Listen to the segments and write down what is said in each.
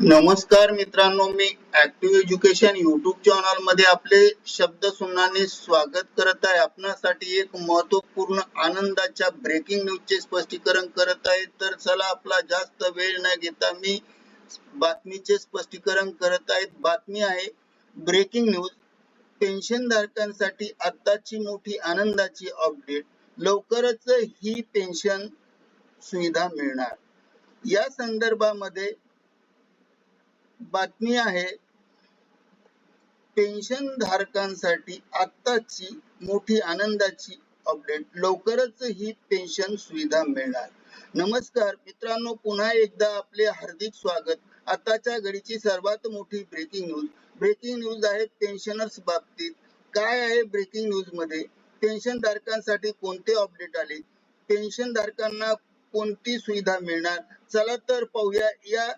नमस्कार मित्रांनो मी ऍक्टिव्ह एज्युकेशन युट्यूब चॅनलमध्ये आपले शब्द सुनाने स्वागत करत आहे. आपणासाठी एक महत्त्वपूर्ण आनंदाच्या ब्रेकिंग न्यूजचे स्पष्टीकरण करत आहे. तर चला आपला जास्त वेळ न घेता मी बातमीचे स्पष्टीकरण करत आहेत बातमी आहे ब्रेकिंग न्यूज पेन्शन धारकांसाठी आताची मोठी आनंदाची अपडेट लवकरच ही पेन्शन सुविधा मिळणार. या संदर्भामध्ये बातमी आहे. पेन्शन धारकांसाठी आत्ताची मोठी आनंदाची अपडेट लवकरच ही पेन्शन सुविधा मिळणार. नमस्कार मित्रांनो पुन्हा एकदा आपले हार्दिक स्वागत. आताच्या घडीची सर्वात मोठी ब्रेकिंग न्यूज ब्रेकिंग न्यूज आहे पेन्शनर्स बाबतीत. काय आहे ब्रेकिंग न्यूजमध्ये? पेन्शन धारकांसाठी कोणते अपडेट आले? पेन्शन धारकांना कोणती सुविधा मिळणार? चला तर पाहूया या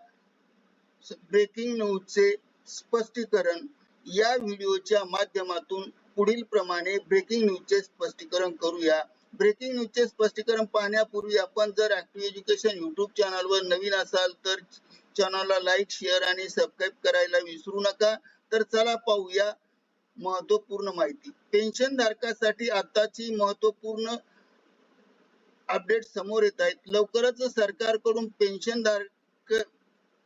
ब्रेकिंग न्यूजचे स्पष्टीकरण या व्हिडिओच्या माध्यमातून पुढील प्रमाणे ब्रेकिंग न्यूजचे स्पष्टीकरण करूया. ब्रेकिंग न्यूजचे स्पष्टीकरण पाहण्यापूर्वी आपण जर ऍक्टिव्ह एज्युकेशन युट्यूब चॅनलवर नवीन असाल तर चॅनलला लाईक शेअर आणि सबस्क्राईब करायला विसरू नका. तर चला पाहूया महत्त्वपूर्ण माहिती. पेन्शन धारकासाठी आताची महत्त्वपूर्ण अपडेट समोर येत आहेत. लवकरच सरकारकडून पेन्शन धारक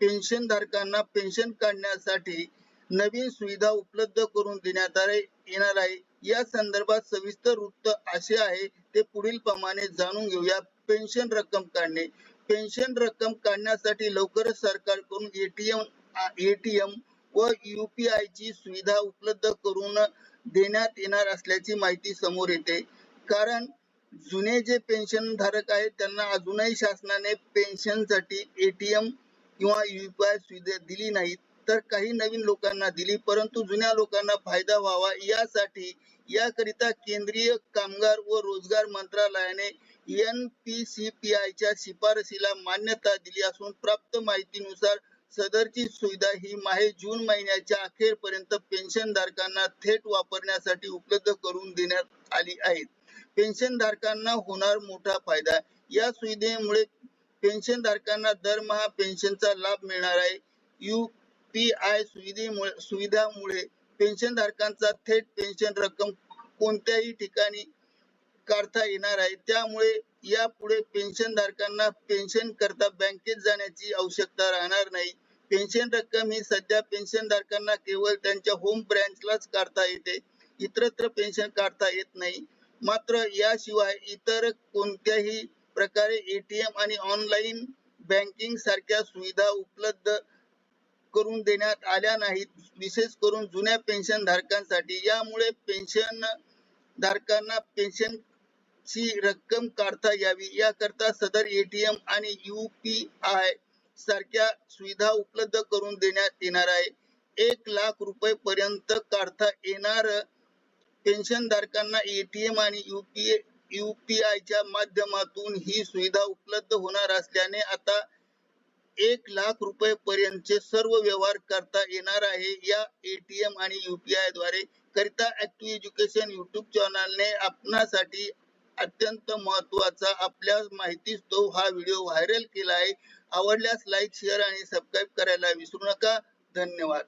पेन्शन धारकांना पेन्शन काढण्यासाठी नवीन सुविधा उपलब्ध करून देण्यात आले येणार आहे. या संदर्भात सविस्तर वृत्त असे आहे ते पुढील प्रमाणे जाणून घेऊया. पेन्शन रक्कम काढणे. पेन्शन रक्कम काढण्यासाठी लवकरच सरकारकडून एटीएम एटीएम व युपीआय ची सुविधा उपलब्ध करून देण्यात येणार असल्याची माहिती समोर येते. कारण जुने जे पेन्शन धारक आहेत त्यांना अजूनही शासनाने पेन्शनसाठी एटीएम किंवा युपीआय सुविधा दिली नाही तर काही नवीन लोकांना दिली परंतु जुन्या लोकांना फायदा व्हावा यासाठी याकरिता केंद्रीय कामगार व रोजगार मंत्रालयाने एन पी सी पी आयच्या शिफारसीला मान्यता दिली असून प्राप्त माहितीनुसार सदरची सुविधा ही माहे जून महिन्याच्या अखेरपर्यंत पेन्शन धारकांना थेट वापरण्यासाठी उपलब्ध करून देण्यात आली आहे. पेन्शन धारकांना होणार मोठा फायदा. या सुविधेमुळे पेन्शन धारकांना दरमहा पेन्शनचा लाभ मिळणार आहे. युपीआय सुविधेमुळे सुविधामुळे पेन्शन धारकांचा थेट पेन्शन रक्कम कोणत्याही ठिकाणी काढता येणार आहे. त्यामुळे यापुढे पेन्शन धारकांना पेन्शन करता बँकेत जाण्याची आवश्यकता राहणार नाही. पेन्शन रक्कम ही सध्या पेन्शन धारकांना केवळ त्यांच्या होम ब्रँचलाच काढता येते. इतरत्र पेन्शन काढता येत नाही. मात्र याशिवाय इतर कोणत्याही प्रकारे एटीएम आणि ऑनलाईन बँकिंग सारख्या सुविधा उपलब्ध करून देण्यात आल्या नाहीत. विशेष करून जुन्या पेन्शन धारकांसाठी. यामुळे पेन्शन धारकांना पेन्शन ची रक्कम काढता यावी. याकरता सदर एटीएम आणि युपीआय सारख्या सुविधा उपलब्ध करून देण्यात येणार आहे. एक लाख रुपये पर्यंत काढता येणार पेन्शन धारकांना एटीएम आणि युपीए युपीआय च्या माध्यमातून ही सुविधा उपलब्ध होणार असल्याने आता एक लाख रुपये पर्यंतचे सर्व व्यवहार करता येणार आहे. या एटीएम आणि युपीआयद्वारे करिता ऍक्टिव्ह एज्युकेशन युट्यूब चॅनलने आपणासाठी अत्यंत महत्त्वाचा आपल्या माहितीच तो हा व्हिडिओ व्हायरल केला आहे. आवडल्यास लाईक शेअर आणि सबस्क्राईब करायला विसरू नका. धन्यवाद.